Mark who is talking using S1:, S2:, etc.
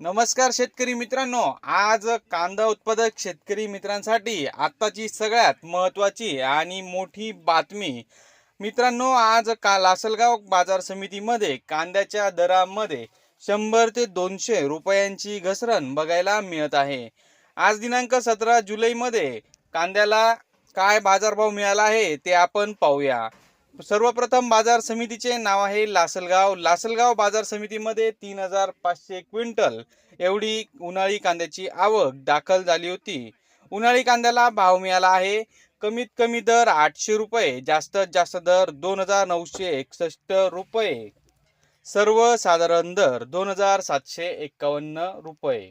S1: नमस्कार शेतकरी मित्रांनो. आज कांदा उत्पादक शेतकरी मित्रांसाठी आत्ताची सगळ्यात महत्त्वाची आणि मोठी बातमी. मित्रांनो आज का लासलगाव बाजार समितीमध्ये कांद्याच्या दरामध्ये शंभर ते दोनशे रुपयांची घसरण बघायला मिळत आहे. आज दिनांक सतरा जुलैमध्ये कांद्याला काय बाजारभाव मिळाला आहे ते आपण पाहूया. सर्वप्रथम बाजार समितीचे नाव आहे लासलगाव. लासलगाव बाजार समितीमध्ये तीन हजार पाचशे क्विंटल एवढी उन्हाळी कांद्याची आवक दाखल झाली होती. उन्हाळी कांद्याला भाव मिळाला आहे. कमीत कमी दर आठशे रुपये जास्तीत जास्त दर दोन हजार नऊशे एकसष्ट रुपये. सर्वसाधारण दर दोन हजार सातशे एक्कावन्न रुपये.